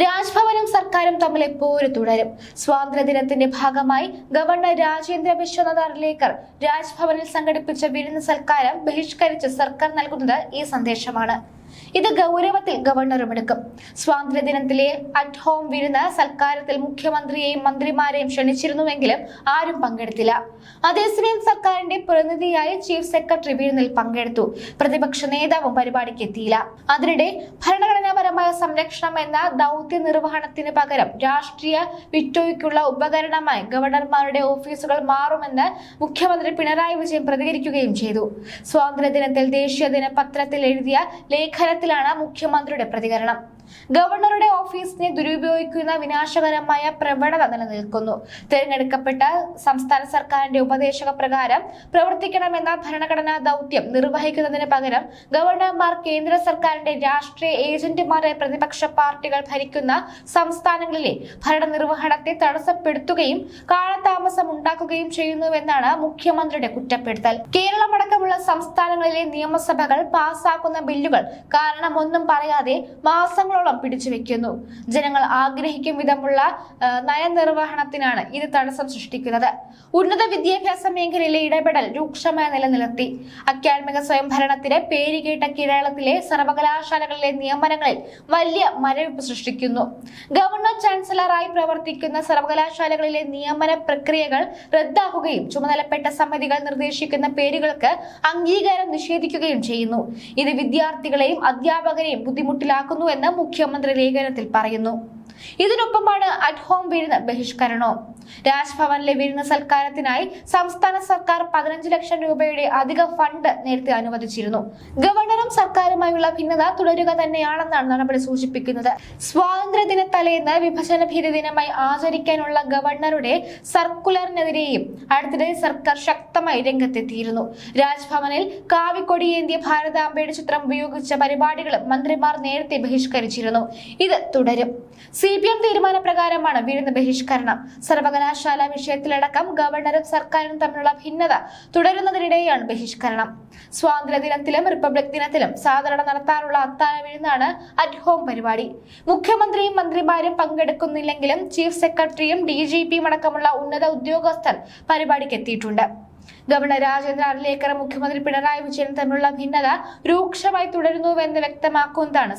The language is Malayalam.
രാജ്ഭവനും സർക്കാരും തമ്മിൽ പോര് തുടരും. സ്വാതന്ത്ര്യദിനത്തിന്റെ ഭാഗമായി ഗവർണർ രാജേന്ദ്ര വിശ്വനാഥ് അർലേക്കർ രാജ്ഭവനിൽ സംഘടിപ്പിച്ച വിരുന്ന് സൽക്കാരം ബഹിഷ്കരിച്ച് സർക്കാർ നൽകുന്നത് ഈ സന്ദേശമാണ്. ഇത് ഗൗരവത്തിൽ ഗവർണറും എടുക്കും. സ്വാതന്ത്ര്യദിനത്തിലെ അറ്റ് ഹോം വിരുന്ന് സൽക്കാരത്തിൽ മുഖ്യമന്ത്രിയെയും മന്ത്രിമാരെയും ക്ഷണിച്ചിരുന്നുവെങ്കിലും ആരും പങ്കെടുത്തില്ല. അതേസമയം സർക്കാരിന്റെ പ്രതിനിധിയായ ചീഫ് സെക്രട്ടറി വിരുന്നിൽ പങ്കെടുത്തു. പ്രതിപക്ഷ നേതാവും പരിപാടിക്ക് എത്തിയില്ല. അതിനിടെ ഭരണഘടനാപരമായ സംരക്ഷണം എന്ന ദൗത്യ നിർവഹണത്തിന് പകരം രാഷ്ട്രീയ വിറ്റോയ്ക്കുള്ള ഉപകരണമായി ഗവർണർമാരുടെ ഓഫീസുകൾ മാറുമെന്ന് മുഖ്യമന്ത്രി പിണറായി വിജയൻ പ്രതികരിക്കുകയും ചെയ്തു. സ്വാതന്ത്ര്യദിനത്തിൽ ദേശീയ ദിന പത്രത്തിൽ എഴുതിയ ലേഖനത്തിലാണ് മുഖ്യമന്ത്രിയുടെ പ്രതികരണം. ഗവർണറുടെ ഓഫീസിനെ ദുരുപയോഗിക്കുന്ന വിനാശകരമായ പ്രവണത നിലനിൽക്കുന്നു. തിരഞ്ഞെടുക്കപ്പെട്ട സംസ്ഥാന സർക്കാരിന്റെ ഉപദേശക പ്രകാരം പ്രവർത്തിക്കണമെന്ന ഭരണഘടനാ ദൗത്യം നിർവഹിക്കുന്നതിന് പകരം ഗവർണർമാർ കേന്ദ്ര സർക്കാരിന്റെ രാഷ്ട്രീയ ഏജന്റുമാരെ പ്രതിപക്ഷ പാർട്ടികൾ ഭരിക്കുന്ന സംസ്ഥാനങ്ങളിലെ ഭരണനിർവഹണത്തെ തടസ്സപ്പെടുത്തുകയും കാലതാമസം ഉണ്ടാക്കുകയും ചെയ്യുന്നുവെന്നാണ് മുഖ്യമന്ത്രിയുടെ കുറ്റപ്പെടുത്തൽ. കേരളമടക്കമുള്ള സംസ്ഥാനങ്ങളിലെ നിയമസഭകൾ പാസാക്കുന്ന ബില്ലുകൾ കാരണമൊന്നും പറയാതെ മാസങ്ങളോളം പിടിച്ചു വെക്കുന്നു? ജനങ്ങൾ ആഗ്രഹിക്കും വിധമുള്ള നയനിർവഹണത്തിനാണ് ഇത് തടസ്സം സൃഷ്ടിക്കുന്നത്. ഉന്നത വിദ്യാഭ്യാസ മേഖലയിലെ ഇടപെടൽ രൂക്ഷമായ നിലനിർത്തി. അക്കാഡമിക സ്വയംഭരണത്തിന് പേരുകേട്ട കേരളത്തിലെ സർവകലാശാലകളിലെ നിയമനങ്ങളിൽ വലിയ മരവിപ്പ് സൃഷ്ടിക്കുന്നു. ഗവർണർ ചാൻസലറായി പ്രവർത്തിക്കുന്ന സർവകലാശാലകളിലെ നിയമന പ്രക്രിയകൾ റദ്ദാക്കുകയും ചുമതലപ്പെട്ട സമിതികൾ നിർദ്ദേശിക്കുന്ന പേരുകൾക്ക് അംഗീകാരം നിഷേധിക്കുകയും ചെയ്യുന്നു. ഇത് വിദ്യാർത്ഥികളെയും അധ്യാപകരെയും ബുദ്ധിമുട്ടിലാക്കുന്നുവെന്ന് മുഖ്യമന്ത്രി ലേഖനത്തിൽ പറയുന്നു. ഇതിനൊപ്പമാണ് അറ്റ് ഹോം വിരുന്ന് ബഹിഷ്കരണവും. രാജ്ഭവനിലെ വിരുന്ന് സൽക്കാരത്തിനായി സംസ്ഥാന സർക്കാർ പതിനഞ്ച് ലക്ഷം രൂപയുടെ അധിക ഫണ്ട് നേരത്തെ അനുവദിച്ചിരുന്നു. ഗവർണറും സർക്കാരുമായുള്ള ഭിന്നത തുടരുക തന്നെയാണെന്നാണ് നടപടി സൂചിപ്പിക്കുന്നത്. സ്വാതന്ത്ര്യദിന തലേന്ന് വിഭജന ഭീതി ദിനമായി ആചരിക്കാനുള്ള ഗവർണറുടെ സർക്കുലറിനെതിരെയും അടുത്തിടെ സർക്കാർ ശക്തമായി രംഗത്തെത്തിയിരുന്നു. രാജ്ഭവനിൽ കാവിക്കൊടിയേന്തിയ ഭാരതാംബയുടെ ചിത്രം ഉപയോഗിച്ച പരിപാടികളും മന്ത്രിമാർ നേരത്തെ ബഹിഷ്കരിച്ചിരുന്നു. ഇത് തുടരും. സി പി എം തീരുമാനപ്രകാരമാണ് വിരുന്ന് ബഹിഷ്കരണം. സർവകലാശാല വിഷയത്തിലടക്കം ഗവർണറും സർക്കാരും തമ്മിലുള്ള ഭിന്നത തുടരുന്നതിനിടെയാണ് ബഹിഷ്കരണം. സ്വാതന്ത്ര്യ ദിനത്തിലും റിപ്പബ്ലിക് ദിനത്തിലും സാധാരണ നടത്താറുള്ള അത്താഴ വിരുന്നാണ് അറ്റ് ഹോം പരിപാടി. മുഖ്യമന്ത്രിയും മന്ത്രിമാരും പങ്കെടുക്കുന്നില്ലെങ്കിലും ചീഫ് സെക്രട്ടറിയും ഡി ജി പിയും അടക്കമുള്ള ഉന്നത ഉദ്യോഗസ്ഥർ പരിപാടിക്ക് എത്തിയിട്ടുണ്ട്. ഗവർണർ രാജേന്ദ്ര അർലേക്കർ മുഖ്യമന്ത്രി പിണറായി വിജയൻ തമ്മിലുള്ള ഭിന്നത രൂക്ഷമായി തുടരുന്നുവെന്ന് വ്യക്തമാക്കുന്നതാണ്